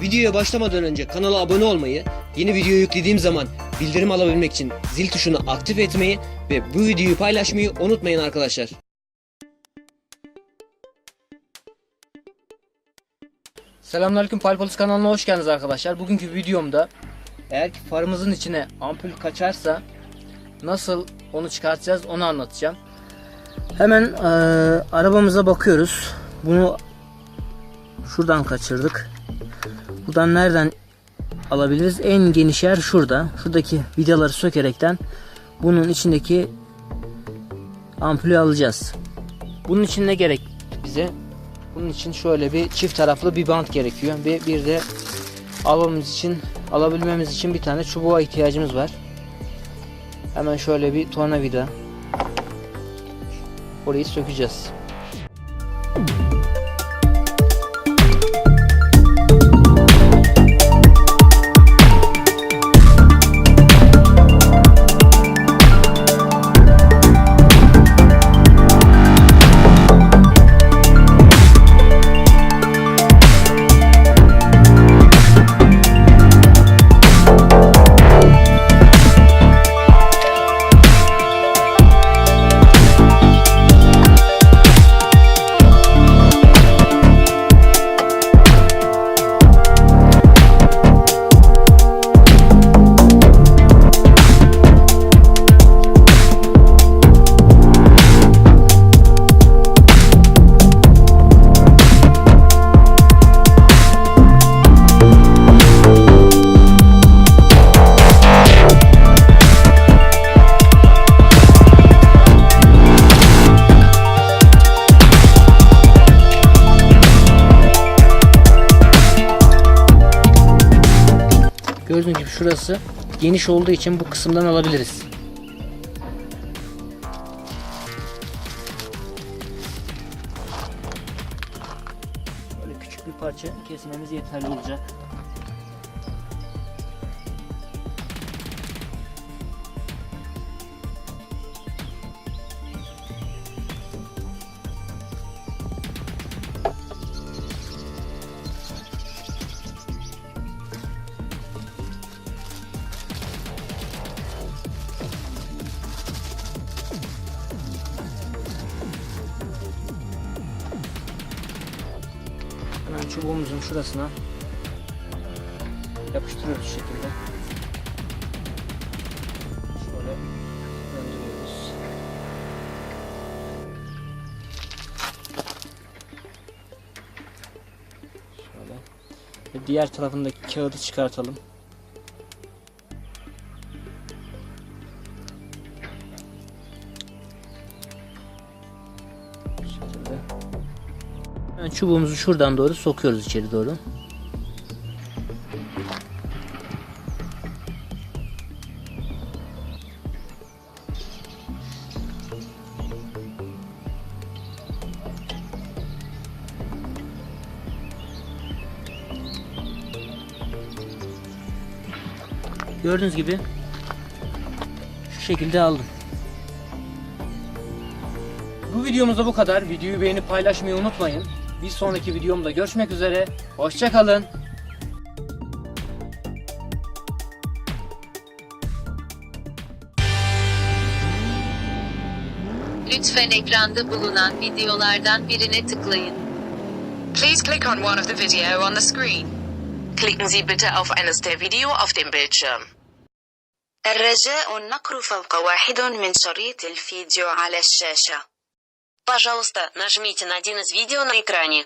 Videoya başlamadan önce kanala abone olmayı, yeni video yüklediğim zaman bildirim alabilmek için zil tuşunu aktif etmeyi ve bu videoyu paylaşmayı unutmayın arkadaşlar. Selamünaleyküm Palpolis kanalına hoş geldiniz arkadaşlar. Bugünkü videomda eğer ki farımızın içine ampul kaçarsa nasıl onu çıkartacağız onu anlatacağım. Hemen eee, arabamıza bakıyoruz. Bunu şuradan kaçırdık. Buradan nereden alabiliriz? En geniş yer şurada. Şuradaki vidaları sökerekten bunun içindeki ampulü alacağız. Bunun için ne gerek bize? Bunun için şöyle bir çift taraflı bir bant gerekiyor ve bir de almamız için alabilmemiz için bir tane çubuğa ihtiyacımız var. Hemen şöyle bir tornavida. Orayı sökeceğiz. Gördüğünüz gibi şurası geniş olduğu için bu kısımdan alabiliriz. Böyle küçük bir parça kesmemiz yeterli olacak. Çubuğumuzun şurasına yapıştırıyoruz şu şekilde. Şöyle döndürüyoruz. Şöyle. Ve diğer tarafındaki kağıdı çıkartalım. Bu şekilde. Hemen çubuğumuzu şuradan doğru sokuyoruz içeri doğru. Gördüğünüz gibi şu şekilde aldım. Bu videomuzda bu kadar. Videoyu beğenip paylaşmayı unutmayın. Bir sonraki videomda görüşmek üzere. Hoşçakalın. Lütfen ekranda bulunan videolardan birine tıklayın. Please click on one of the video on the screen. Klicken Sie bitte auf eines der Video auf dem Bildschirm. الرجاء النقر فوق واحد من شريط الفيديو على الشاشة. Пожалуйста, нажмите на один из видео на экране.